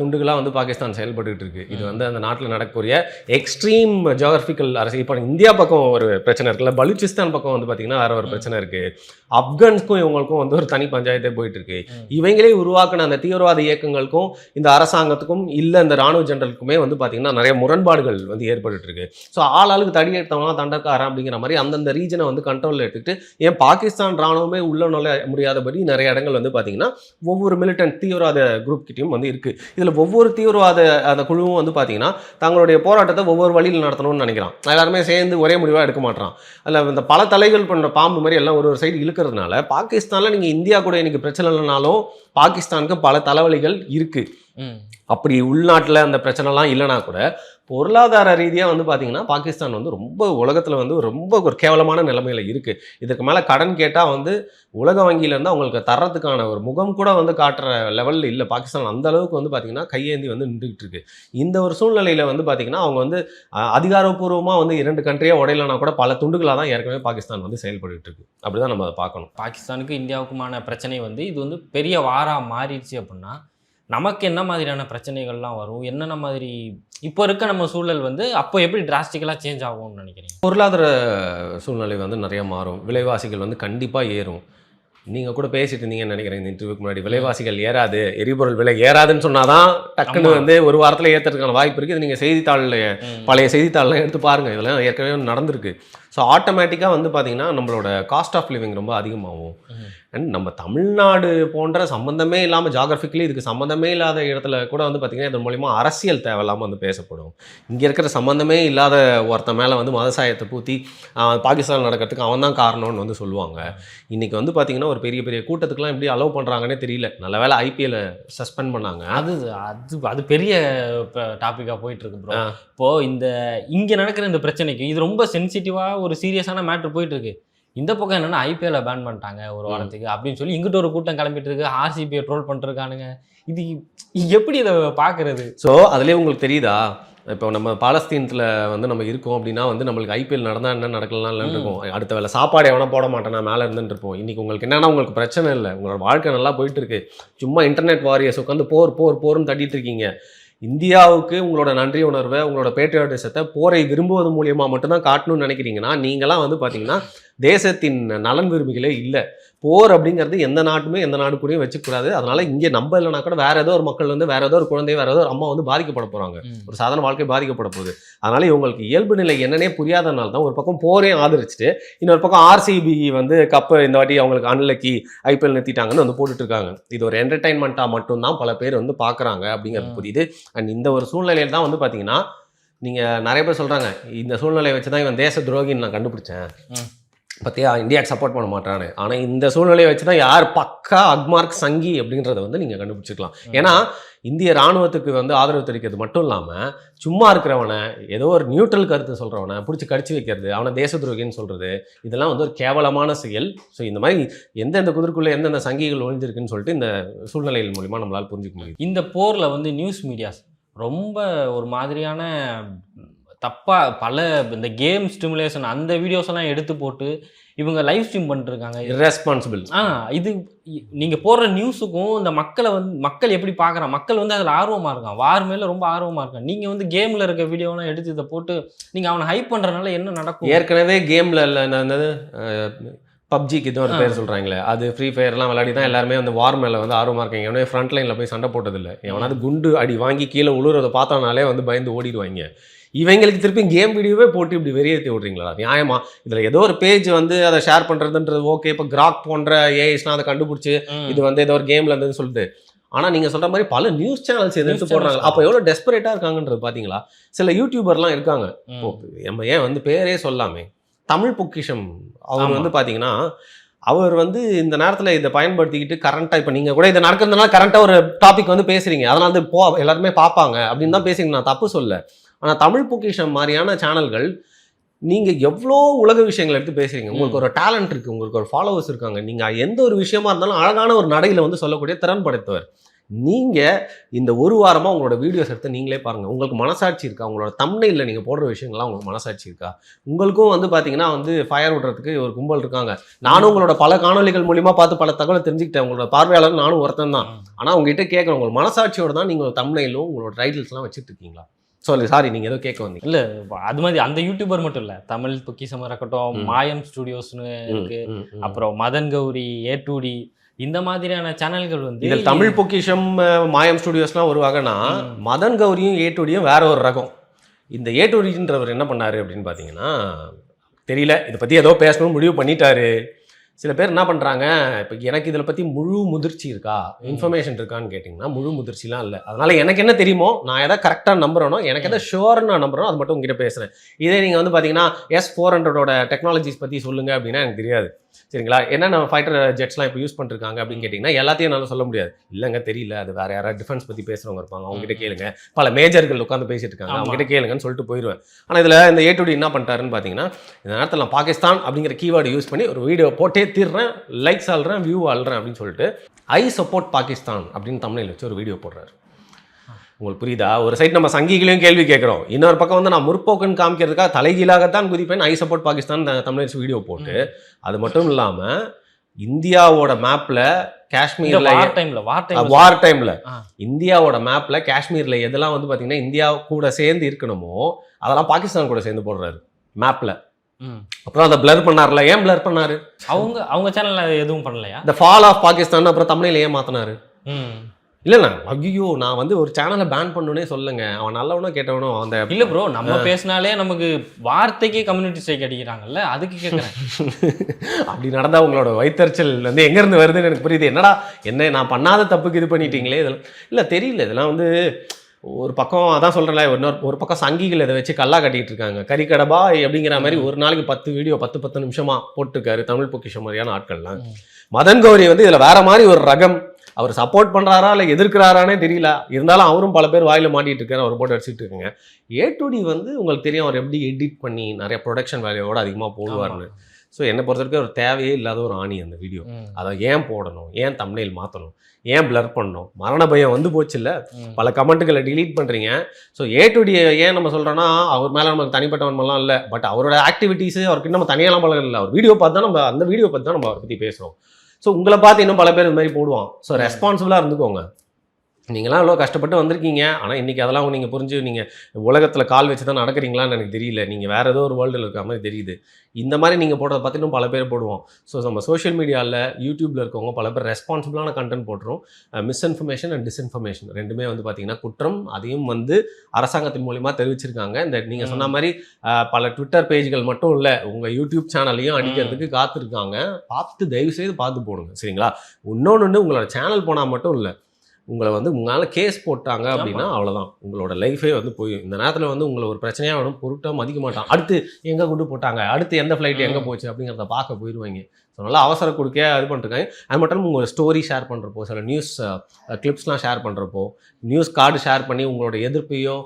துண்டுகளாக வந்து பாகிஸ்தான் செயல்பட்டுக்கிட்டு இருக்கு. இது வந்து அந்த நாட்டில் நடக்கக்கூடிய எக்ஸ்ட்ரீம் ஜியோகிராஃபிக்கல் அரசியல். இப்போ இந்தியா பக்கம் ஒரு பிரச்சனை இருக்குல்ல. பலூச்சிஸ்தான் பக்கம் வந்து பார்த்தீங்கன்னா வேற ஒரு பிரச்சனை இருக்கு. ஆப்கான்ஸ்க்கும் இவங்களுக்கும் வந்து ஒரு தனி பஞ்சாயத்தே போயிட்டு இருக்கு. இவங்களே உருவாக்கின அந்த தீவிரவாத இயக்கங்களுக்கும் இந்த அரசாங்கத்துக்கும் இல்லை இந்த ராணுவ ஜெனரலுக்குமே வந்து பார்த்தீங்கன்னா நிறைய முரண்பாடுகள் வந்து ஏற்பட்டுட்டு இருக்கு ஸோ ஆள் ஆளுக்கு தடி எடுத்தவங்களாம் தண்டக்காரன் அப்படிங்கிற மாதிரி அந்தந்த ரீஜனை வந்து கண்ட்ரோலில் எடுத்துக்கிட்டு ஏன் பாகிஸ்தான் ராணுவமே உள்ள நுழைய முடியாதபடி நிறைய இடங்கள் வந்து பார்த்தீங்கன்னா ஒவ்வொரு மிலிட்டன்ட் தீவிரவாத குரூப் கிட்டயும் வந்து இருக்கு. இதில் ஒவ்வொரு தீவிரவாத அந்த குழுவும் வந்து பார்த்தீங்கன்னா தங்களுடைய போராட்டத்தை ஒவ்வொரு வழியில் நடத்தணும்னு நினைக்கிறான். எல்லாருமே சேர்ந்து ஒரே முடிவாக எடுக்க மாட்டான் அதில் இந்த பல தலைகள் பண்ணுற பாம்பு மாதிரி எல்லாம் ஒரு ஒரு சைடு இழுக்கிறதுனால பாகிஸ்தானில் நீங்கள் இந்தியா கூட இன்னைக்கு பிரச்சனை இல்லைனாலும் பாகிஸ்தானுக்கு பல தலைவலிகள் இருக்கு ம். அப்படி உள்நாட்டில் அந்த பிரச்சனைலாம் இல்லைனா கூட பொருளாதார ரீதியாக வந்து பார்த்தீங்கன்னா பாகிஸ்தான் வந்து ரொம்ப உலகத்தில் வந்து ரொம்ப ஒரு கேவலமான நிலைமையில் இருக்குது இதுக்கு மேலே கடன் கேட்டால் வந்து உலக வங்கியிலேருந்து அவங்களுக்கு தர்றதுக்கான ஒரு முகம் கூட வந்து காட்டுற லெவலில் இல்லை. பாகிஸ்தான் அந்த அளவுக்கு வந்து பார்த்திங்கன்னா கையேந்தி வந்து நின்றுக்கிட்டு இருக்கு. இந்த ஒரு சூழ்நிலையில் வந்து பார்த்திங்கன்னா அவங்க வந்து அதிகாரப்பூர்வமாக வந்து இரண்டு கண்ட்ரியாக உடையலனா கூட பல துண்டுகளாக தான் ஏற்கனவே பாகிஸ்தான் வந்து செயல்பட்டு இருக்கு. அப்படி தான் நம்ம அதை பார்க்கணும். பாகிஸ்தானுக்கு இந்தியாவுக்குமான பிரச்சனை வந்து இது வந்து பெரிய வாராக மாறிடுச்சு அப்படின்னா நமக்கு என்ன மாதிரியான பிரச்சனைகள்லாம் வரும்? என்னென்ன மாதிரி இப்போ இருக்க நம்ம சூழல் வந்து அப்போ எப்படி டிராஸ்டிக்கலாக சேஞ்ச் ஆகும்னு நினைக்கிறீங்க? பொருளாதார சூழ்நிலை வந்து நிறைய மாறும். விலைவாசிகள் வந்து கண்டிப்பாக ஏறும். நீங்கள் கூட பேசிட்டு இருந்தீங்கன்னு நினைக்கிறேன் இந்த இன்டர்வியூக்கு முன்னாடி. விலைவாசிகள் ஏறாது எரிபொருள் விலை ஏறாதுன்னு சொன்னாதான் டக்குன்னு ஆமா. வந்து ஒரு வாரத்தில் ஏற்றுறதுக்கான வாய்ப்பு இருக்குது. இது நீங்கள் செய்தித்தாளில். பழைய செய்தித்தாள்லாம் எடுத்து பாருங்கள் இதெல்லாம் ஏற்கனவே நடந்திருக்கு. ஸோ ஆட்டோமேட்டிக்காக வந்து பார்த்தீங்கன்னா நம்மளோட காஸ்ட் ஆஃப் லிவிங் ரொம்ப அதிகமாகும். அண்ட் நம்ம தமிழ்நாடு போன்ற சம்மந்தமே இல்லாமல் ஜாகிரபிக்கலி இதுக்கு சம்மந்தமே இல்லாத இடத்துல கூட வந்து பார்த்தீங்கன்னா இதன் மூலிமா அரசியல் தேவையில்லாமல் வந்து பேசப்படும். இங்கே இருக்கிற சம்மந்தமே இல்லாத ஒருத்தன் மேலே வந்து மதசாயத்தை பூத்தி பாகிஸ்தான் நடக்கிறதுக்கு அவன் தான் காரணம்னு வந்து சொல்லுவாங்க. இன்னைக்கு வந்து பார்த்தீங்கன்னா ஒரு பெரிய பெரிய கூட்டத்துக்குலாம் எப்படி அலோவ் பண்ணுறாங்கன்னே தெரியல. நல்ல வேளை ஐபிஎல்லை சஸ்பெண்ட் பண்ணாங்க. அது அது அது பெரிய டாப்பிக்காக போயிட்டு இருக்கு ப்ரோ ஆ. இப்போ இந்த இங்க நடக்கிற இந்த பிரச்சனைக்கு இது ரொம்ப சென்சிட்டிவா ஒரு சீரியஸான மேட்ரு போயிட்டு இருக்கு இந்த பக்கம் என்னன்னா ஐபிஎல்ல பேன் பண்ணிட்டாங்க ஒரு. வாரத்துக்கு அப்படின்னு சொல்லி இங்கிட்ட ஒரு கூட்டம் கிளம்பிட்டு இருக்கு ஆர்சிபியை ட்ரோல் பண்ணிருக்கானுங்க இது எப்படி இதை பாக்குறது? ஸோ அதுலேயே உங்களுக்கு தெரியுதா? இப்போ நம்ம பாலஸ்தீனத்தில் வந்து நம்ம இருக்கோம் அப்படின்னா வந்து நம்மளுக்கு ஐபிஎல் நடந்தா என்ன நடக்கலாம் இல்லைன்னு. இருக்கும். அடுத்த வேலை சாப்பாடு எவனா போட மாட்டேன் நான் மேலே இருந்துட்டு இருப்போம். இன்னைக்கு உங்களுக்கு என்னன்னா உங்களுக்கு பிரச்சனை இல்லை. உங்களோட வாழ்க்கை நல்லா போயிட்டு இருக்கு சும்மா இன்டர்நெட் வாரியர்ஸ் உட்காந்து போர் போர் போர்னு தட்டிட்டு இருக்கீங்க. இந்தியாவுக்கு உங்களோட நன்றி உணர்வை உங்களோட பேட்ரியாட்டிசத்தை போரை விரும்புவது மூலியமாக மட்டும்தான் காட்டணும்னு நினைக்கிறீங்கன்னா நீங்களாம் வந்து பார்த்தீங்கன்னா தேசத்தின் நலன் விரும்பிகளே இல்லை. போர் அப்படிங்கிறது எந்த நாட்டுமே எந்த நாடு கூடயும் வச்சுக்கூடாது. அதனால இங்கே நம்ம இல்லைனா கூட வேற ஏதோ ஒரு மக்கள் வந்து வேற ஏதோ ஒரு குழந்தை வேற ஏதோ ஒரு அம்மா வந்து பாதிக்கப்பட போறாங்க. ஒரு சாதாரண வாழ்க்கை பாதிக்கப்பட போகுது. அதனால இவங்களுக்கு இயல்பு நிலை என்னன்னே புரியாதனால தான் ஒரு பக்கம் போரையும் ஆதரிச்சுட்டு இன்னொரு பக்கம் ஆர்சிபி வந்து கப்பை இந்த வாட்டி அவங்களுக்கு அன்லக்கி ஐபிஎல் நிறுத்திட்டாங்கன்னு வந்து போட்டுட்டு இருக்காங்க இது ஒரு என்டர்டைன்மெண்ட்டாக மட்டும்தான் பல பேர் வந்து பார்க்குறாங்க அப்படிங்கிறது. புரியுது. அண்ட் இந்த ஒரு சூழ்நிலையில தான் வந்து பார்த்தீங்கன்னா நீங்கள் நிறைய பேர் சொல்கிறாங்க இந்த சூழ்நிலையை வச்சு தான் இவன் தேச துரோகின்னு நான் கண்டுபிடிச்சேன். பத்தியா? இந்தியாவுக்கு சப்போர்ட் பண்ண மாட்டானு ஆனால் இந்த சூழ்நிலையை வச்சு தான் யார் பக்கா அக்மார்க் சங்கி அப்படின்றத வந்து நீங்கள் கண்டுபிடிச்சிக்கலாம் ஏன்னா இந்திய ராணுவத்துக்கு வந்து ஆதரவு தெரிவிக்கிறது மட்டும் இல்லாமல் சும்மா இருக்கிறவனை ஏதோ ஒரு நியூட்ரல் கருத்து சொல்கிறவனை பிடிச்சி கடிச்சு வைக்கிறது அவனை தேச துரோகின்னு சொல்கிறது இதெல்லாம் வந்து ஒரு கேவலமான செயல். ஸோ இந்த மாதிரி எந்தெந்த குதிர்க்குள்ளே எந்தெந்த சங்கிகள் ஒழிஞ்சிருக்குன்னு சொல்லிட்டு இந்த சூழ்நிலைகள் மூலிமா நம்மளால் புரிஞ்சுக்க முடியும். இந்த போரில் வந்து நியூஸ் மீடியாஸ் ரொம்ப ஒரு மாதிரியான தப்பா பல இந்த கேம் ஸ்டிமுலேஷன் அந்த வீடியோஸ் எல்லாம் எடுத்து போட்டு இவங்க லைவ் ஸ்ட்ரீம் இருக்காங்க irresponsible. ஆ இது இ- நீங்க போடுற நியூஸுக்கும் இந்த மக்களை வந்து மக்கள் எப்படி பார்க்கறாங்க? மக்கள் வந்து அதில் ஆர்வமா இருக்கான் வார் மேல ரொம்ப ஆர்வமா இருக்கான் நீங்க வந்து கேம்ல இருக்க வீடியோலாம் எடுத்து இதை போட்டு நீங்க அவனை ஹைப் பண்றதுனால என்ன நடக்கும்? ஏற்கனவே கேமில் இல்லை என்னது? பப்ஜிக்கு இது ஒரு. பேர் சொல்கிறாங்களே அது ஃப்ரீ ஃபயர்லாம் விளையாடி தான் எல்லாருமே வந்து வார் மேலே வந்து ஆர்வமாக இருக்காங்க. எவனே ஃப்ரண்ட் லைனில் போய் சண்டை போட்டதில்லை. எவனாவது குண்டு அடி வாங்கி கீழே உழுறதை பார்த்தானாலே வந்து பயந்து ஓடிடுவாங்க. இவங்களுக்கு திருப்பி கேம் வீடியோவே போட்டு இப்படி வெறியேற்றி விட்றீங்களா? நியாயமா? இதில் ஏதோ ஒரு பேஜ் வந்து அதை ஷேர் பண்ணுறதுன்றது ஓகே இப்போ கிராக் போன்ற ஏஐஸ்லாம் அதை கண்டுபிடிச்சி. இது வந்து ஏதோ ஒரு கேம்ல இருந்துன்னு சொல்லிட்டு. ஆனால் நீங்கள் சொல்கிற மாதிரி பல நியூஸ் சேனல்ஸ் எதிர்த்து போடுறாங்க. அப்போ எவ்வளோ டெஸ்பரேட்டாக இருக்காங்கன்றது பார்த்தீங்களா சில யூடியூபர்லாம் இருக்காங்க. நம்ம ஏன் வந்து பேரே சொல்லாமே? தமிழ் பொக்கிஷம். ஆமா. வந்து பார்த்தீங்கன்னா அவர் வந்து இந்த நேரத்தில் இதை பயன்படுத்திக்கிட்டு கரண்ட்டாக இப்போ நீங்கள் கூட இது நடக்கிறதுனால கரண்ட்டாக ஒரு டாபிக் வந்து பேசுறீங்க. அதனால வந்து போ எல்லாருமே பார்ப்பாங்க அப்படின்னு தான் பேசுறீங்க நான் தப்பு சொல்ல ஆனால் தமிழ் பொக்கிஷம் மாதிரியான சேனல்கள் நீங்கள் எவ்வளோ உலக விஷயங்களை எடுத்து பேசுறீங்க. உங்களுக்கு ஒரு டேலண்ட் இருக்குது உங்களுக்கு ஒரு ஃபாலோவர்ஸ் இருக்காங்க. நீங்கள் எந்த ஒரு விஷயமா இருந்தாலும் அழகான ஒரு நடையில் வந்து சொல்லக்கூடிய திறன் படைத்தவர். நீங்கள் இந்த ஒரு வாரமாக உங்களோட வீடியோஸ் எடுத்து நீங்களே பாருங்கள் உங்களுக்கு மனசாட்சி இருக்கா? உங்களோட தம்னையில் நீங்கள் போடுற விஷயங்கள்லாம் உங்களுக்கு மனசாட்சி இருக்கா? உங்களுக்கும் வந்து பார்த்தீங்கன்னா வந்து ஃபயர் விடுறதுக்கு ஒரு கும்பல் இருக்காங்க. நானும் உங்களோட பல காணொளிகள் மூலியமா பார்த்து பல தகவலை தெரிஞ்சுக்கிட்டேன். உங்களோட பார்வையாளர் நானும் ஒருத்தன் தான். ஆனால் உங்ககிட்ட கேட்குறேன் உங்கள் மனசாட்சியோட தான் நீங்கள் தம்னையிலும் உங்களோட டைட்டில்ஸ்லாம் வச்சுட்டு இருக்கீங்களா? சொல்லு சாரி நீங்கள் ஏதோ கேட்க வந்தீங்க இல்ல அது மாதிரி அந்த யூடியூபர் மட்டும் இல்ல தமிழ் பொக்கிசம் இருக்கட்டும். மாயம் ஸ்டுடியோஸ்னு இருக்கு. அப்புறம் Madan Gowri A to D இந்த மாதிரியான சேனல்கள் வந்து இதில் தமிழ் பொக்கிஷம் மாயம் ஸ்டுடியோஸ்லாம் ம். மதன் கௌரியும் ஏட்டுடியும் வேற ஒரு ரகம் இந்த ஏட்டுடின்றவர் என்ன பண்ணாரு அப்படின்னு பார்த்தீங்கன்னா தெரியல இதை பற்றி ஏதோ பேசணும்னு முடிவு பண்ணிட்டாரு சில பேர் என்ன பண்ணுறாங்க இப்போ எனக்கு இதில் பற்றி முழு முதிர்ச்சி இருக்கா? இன்ஃபர்மேஷன் இருக்கான்னு கேட்டிங்கன்னா முழு முதிர்ச்சிலாம் இல்லை. அதனால எனக்கு என்ன தெரியுமோ நான் எதை கரெக்டாக நம்புறேனோ எனக்கு எதை ஷுவர்னு நான் நம்புறேனோ அது மட்டும் உங்ககிட்ட பேசுகிறேன் இதே நீங்கள் வந்து பார்த்தீங்கன்னா எஸ் ஃபோர் ஹண்ட்ரடோட டெக்னாலஜிஸ் பற்றி சொல்லுங்க அப்படின்னா எனக்கு தெரியாது. சரிங்களா? என்னென்ன ஃபைட்டர் ஜெட்ஸ்லாம் இப்போ யூஸ் பண்ணிருக்காங்க அப்படின்னு கேட்டிங்கன்னா எல்லாத்தையும் என்னால் சொல்ல முடியாது. இல்லைங்க தெரியல. அது வேற யாராவது டிஃபென்ஸ் பற்றி பேசுகிறவங்க இருப்பாங்க. அவங்க கிட்ட கேளுங்க. பல மேஜர்கள் உட்காந்து பேசிட்டு இருக்காங்க. ஆமா. அவங்க கிட்ட கேளுங்கன்னு சொல்லிட்டு போயிடுவேன் ஆனால் இதில் இந்த ஏ என்ன பண்ணிட்டாருன்னு பார்த்தீங்கன்னா இந்த நேரத்தில் நான் பாகிஸ்தான் அப்படிங்கிற கீவேர்டு யூஸ் பண்ணி ஒரு வீடியோ போட்டே தீர்றேன் லைக்ஸ் ஆள்றேன் வியூ ஆள்றேன் அப்படின்னு சொல்லிட்டு ஐ சப்போர்ட் பாகிஸ்தான் அப்படின்னு தமிழில் வச்சு ஒரு வீடியோ போடுறாரு. உங்களுக்கு புரியுதா? ஒரு சைடு நம்ம சங்கிகளையும் கேள்வி கேட்குறோம். இன்னொரு பக்கம் வந்து நான் முற்போக்குன்னு காமிக்கிறதுக்காக தலைகீழாகத்தான் குதிப்பேன். ஐ சப்போர்ட் பாகிஸ்தான் தமிழ் வச்சு வீடியோ போட்டு. அது மட்டும் இல்லாமல் இந்தியாவோட மேப்பில் காஷ்மீரில் வார் டைம்ல வார் டைம் வார் டைமில். இந்தியாவோட மேப்பில் காஷ்மீரில் எதெல்லாம் வந்து பார்த்தீங்கன்னா இந்தியா கூட சேர்ந்து இருக்கணுமோ அதெல்லாம் பாகிஸ்தான் கூட சேர்ந்து போடுறாரு மேப்பில் அப்புறம் அதை பிளர் பண்ணார்ல. ஏன் பிளர் பண்ணாரு? அவங்க அவங்க சேனல்ல எதுவும் பண்ணலையா? இந்த ஃபால் ஆஃப் பாகிஸ்தான் அப்புறம் தமிழில் ஏன் மாற்றினாரு ம். இல்லைண்ணா ஐயோ நான் வந்து ஒரு சேனலை பேன் பண்ணுனே சொல்லுங்க. அவன் நல்லவனோ கேட்டவனோ அந்த இல்ல ப்ரோ நம்ம பேசினாலே நமக்கு வார்த்தைக்கே கம்யூனிட்டி ஸ்ட்ரைக் அடிக்கிறாங்கல்ல அதுக்கு கேக்குறேன். அப்படி நடந்தா உங்களோட வைத்தறிச்சல் வந்து எங்கேருந்து வருதுன்னு எனக்கு புரியுது. என்னடா என்ன நான் பண்ணாத தப்புக்கு இது பண்ணிட்டீங்களே? இதெல்லாம் இல்லை தெரியல. இதெல்லாம் வந்து ஒரு பக்கம் அதான் சொல்கிறேன்ல இன்னொரு ஒரு பக்கம் சங்கிகள் இதை வச்சு கல்லா கட்டிட்டு இருக்காங்க. கறிக்கடபா அப்படிங்கிற மாதிரி ஒரு நாளைக்கு பத்து வீடியோ பத்து பத்து நிமிஷமா போட்டிருக்காரு தமிழ் பொக்கிஷம் மாதிரியான ஆட்கள்லாம். மதன் கௌரி வந்து இதில் வேற மாதிரி ஒரு ரகம் அவர் சப்போர்ட் பண்றாரா இல்லை எதிர்க்கிறாரானே தெரியல. இருந்தாலும் அவரும் பல பேர் வாயில மாட்டிட்டு இருக்காரு அவர் போட்டு அடிச்சுட்டு இருக்குங்க. ஏ டு டி வந்து உங்களுக்கு தெரியும் அவர் எப்படி எடிட் பண்ணி நிறைய ப்ரொடக்ஷன் வேலையோட அதிகமாக போடுவார்னு ஸோ என்னை பொறுத்த வரைக்கும் ஒரு தேவையே இல்லாத ஒரு ஆணி அந்த வீடியோ. அதை ஏன் போடணும்? ஏன் தம்னைல் மாற்றணும் ஏன் பிளர் பண்ணணும்? மரண பயம் வந்து போச்சுல்ல? ம். பல கமெண்ட்டுகளை delete பண்ணுறீங்க ஸோ ஏ டு டி ஏன் நம்ம சொல்கிறோன்னா அவர் மேலே நமக்கு தனிப்பட்டவன்மெல்லாம் இல்லை. பட் அவரோட ஆக்டிவிட்டீஸு அவருக்கு நம்ம தனியாலாம் பழகம் இல்லை. அவர் வீடியோ பார்த்து தான் நம்ம அந்த வீடியோ பார்த்து தான் நம்ம அவரை பற்றி பேசுகிறோம் ஸோ உங்களை பார்த்து இன்னும் பல பேர் இந்த மாதிரி போடுவான் ஸோ. ரெஸ்பான்சிபிளாக இருந்துக்கோங்க நீங்களாம் இவ்வளோ கஷ்டப்பட்டு வந்திருக்கீங்க. ஆனால் இன்றைக்கி அதெல்லாம் நீங்கள் புரிஞ்சு நீங்கள் உலகத்தில் கால் வச்சு தான் நடக்கிறீங்களான்னு எனக்கு தெரியல. நீங்கள் வேறு ஏதோ ஒரு வேர்ல்டில் இருக்க மாதிரி தெரியுது. இந்த மாதிரி நீங்கள் போடுறத பார்த்து இன்னும் பல பேர் போடுவோம். ஸோ நம்ம சோஷியல் மீடியாவில் யூடியூப்பில் இருக்கவங்க பல பேர் ரெஸ்பான்சிபிளான கண்டென்ட் போட்டுரும். மிஸ்இன்ஃபர்மேஷன் அண்ட் டிஸ்இன்ஃபர்மேஷன் ரெண்டுமே வந்து பார்த்தீங்கன்னா குற்றம் அதையும் வந்து அரசாங்கத்தின் மூலிமா தெரிவிச்சிருக்காங்க. இந்த நீங்கள் சொன்ன மாதிரி பல ட்விட்டர் பேஜ்கள் மட்டும் இல்லை உங்கள் யூடியூப் சேனலையும் அடிக்கிறதுக்கு காத்திருக்காங்க. பார்த்து தயவு செய்து பார்த்து போடுங்க. சரிங்களா? இன்னொன்று உங்களோட சேனல் போனால் மட்டும் இல்லை உங்களை வந்து உங்களால் கேஸ் போட்டாங்க அப்படின்னா அவ்வளோதான் உங்களோட லைஃபே வந்து போய் இந்த நேரத்தில் வந்து உங்களை ஒரு பிரச்சனையாக வேணும் பொருட்டாக மதிக்க மாட்டான். அடுத்து எங்கே கொண்டு போட்டாங்க? அடுத்து எந்த ஃப்ளைட் எங்கே. போச்சு? அப்படிங்கிறத பார்க்க போயிடுவாங்க ஸோ நல்லா அவசர கொடுக்க இது பண்ணிருக்காங்க அது மட்டும் உங்கள் ஸ்டோரி ஷேர் பண்ணுறப்போ சில நியூஸ் கிளிப்ஸ்லாம் ஷேர் பண்ணுறப்போ நியூஸ் கார்டு ஷேர் பண்ணி உங்களோட எதிர்ப்பையோ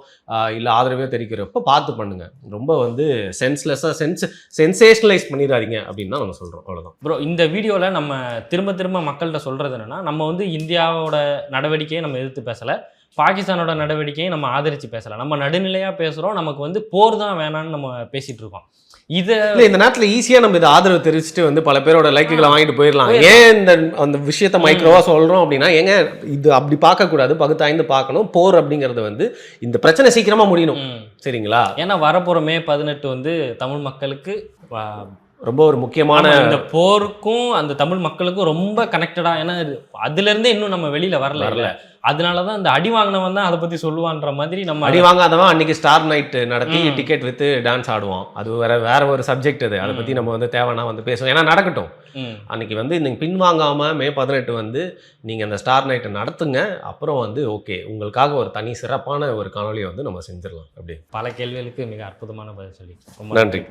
இல்லை ஆதரவையோ தெரிவிக்கிறப்போ பார்த்து பண்ணுங்கள் ரொம்ப வந்து சென்ஸ்லெஸ்ஸாக சென்ஸ் சென்சேஷனலைஸ் பண்ணிடாதீங்க அப்படின்னு தான் நம்ம சொல்கிறோம் அவ்வளோதான் ப்ரோ இந்த வீடியோவில் நம்ம திரும்ப திரும்ப மக்கள்கிட்ட சொல்கிறது என்னென்னா நம்ம வந்து இந்தியாவோட நடவடிக்கையை நம்ம எதிர்த்து பேசலை. பாகிஸ்தானோட நடவடிக்கையை நம்ம ஆதரித்து பேசலை. நம்ம நடுநிலையாக பேசுகிறோம் நமக்கு வந்து போர் தான் வேணான்னு நம்ம பேசிகிட்டு இருக்கோம். இதை இந்த நேரத்தில் ஈஸியாக நம்ம இதை ஆதரவு தெரிவிச்சுட்டு வந்து பல பேரோட லைக்குகளை வாங்கிட்டு போயிடலாம். ஏன் இந்த அந்த விஷயத்த மைக்ரோவா சொல்கிறோம் அப்படின்னா ஏங்க இது அப்படி பார்க்கக்கூடாது பகுத்தாய்ந்து பார்க்கணும் போர் அப்படிங்கிறது வந்து இந்த பிரச்சனை சீக்கிரமாக முடியணும். சரிங்களா? ஏன்னா வரப்போகிற மே பதினெட்டு வந்து தமிழ் மக்களுக்கு ரொம்ப ஒரு முக்கியமான இந்த போருக்கும் அந்த தமிழ் மக்களுக்கும் ரொம்ப கனெக்டடா ஏன்னா இது அதுலேருந்தே இன்னும் நம்ம வெளியில வரல வரல. அதனால தான் இந்த அடி வாங்கினவன் தான் அதை பத்தி சொல்லுவான்ற மாதிரி நம்ம அடி வாங்காதவன் அன்னைக்கு ஸ்டார் நைட் நடத்தி. டிக்கெட் வித்து டான்ஸ் ஆடுவான். அது வேற வேற ஒரு சப்ஜெக்ட் அது. அதை. பத்தி நம்ம வந்து தேவைன்னா வந்து பேசுவோம். ஏன்னா நடக்கட்டும். அன்னைக்கு வந்து நீங்க பின்வாங்காம மே பதினெட்டு வந்து நீங்க அந்த ஸ்டார் நைட்டை நடத்துங்க. அப்புறம் வந்து ஓகே உங்களுக்காக ஒரு தனி சிறப்பான ஒரு காணொலியை வந்து நம்ம செஞ்சிடலாம். அப்படி. பல கேள்விகளுக்கு மிக அற்புதமான பதில் சொல்லி. ரொம்ப நன்றி.